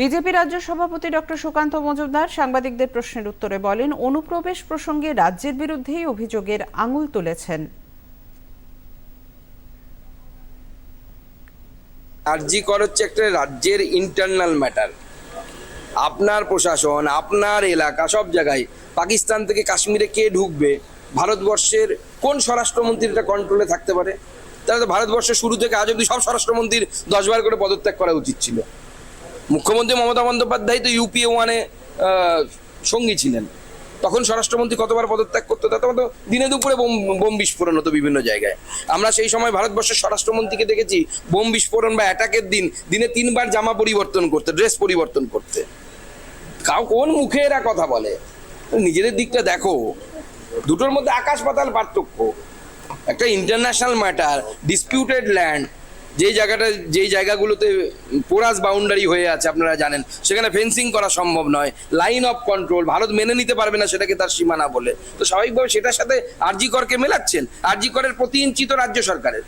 BJP রাজ্য সভাপতি doctor Sukanta Majumdar সাংবাদিকদের প্রশ্নের উত্তরে বলেন, অনুপ্রবেশ প্রসঙ্গে রাজ্যের বিরুদ্ধেই অভিযোগের আঙুল তুলেছেন। আরজি কর হচ্ছে একটা রাজ্যের ইন্টারনাল ম্যাটার আপনার প্রশাসন, আপনার এলাকা, সব জায়গায় পাকিস্তান থেকে কাশ্মীরে কে ঢুকবে, ভারতবর্ষের কোন স্বরাষ্ট্রমন্ত্রীটা কন্ট্রোলে থাকতে পারে? তাহলে ভারতবর্ষের শুরু থেকে আজ অব্দি সব স্বরাষ্ট্রমন্ত্রীর দশবার করে পদত্যাগ করা উচিত ছিল। মুখ্যমন্ত্রী মমতা বন্দ্যোপাধ্যায় তো ইউপিএ ওয়ানে সঙ্গী ছিলেন। তখন স্বরাষ্ট্রমন্ত্রী কতবার পদত্যাগ করতো তখন তো দিনে দুপুরে বোম বোম বিস্ফোরণ হতো বিভিন্ন জায়গায়। আমরা সেই সময় ভারতবর্ষের স্বরাষ্ট্রমন্ত্রীকে দেখেছি, বোম বিস্ফোরণ বা অ্যাটাকের দিন, দিনে তিনবার জামা পরিবর্তন করতে ড্রেস পরিবর্তন করতে। কাউ কোন মুখে এরা কথা বলে? নিজেদের দিকটা দেখো। দুটোর মধ্যে আকাশ পাতাল পার্থক্য। একটা ইন্টারন্যাশনাল ম্যাটার ডিসপিউটেড ল্যান্ড যেই জায়গাটা, যেই জায়গাগুলোতে পোরাস বাউন্ডারি হয়ে আছে, আপনারা জানেন, সেখানে ফেন্সিং করা সম্ভব নয় লাইন অফ কন্ট্রোল ভারত মেনে নিতে পারবে না সেটাকে তার সীমানা বলে। তো স্বাভাবিকভাবে সেটার সাথে আরজি করকে মেলাচ্ছেন, আরজি করের প্রতি ইঞ্চি তো রাজ্য সরকারের।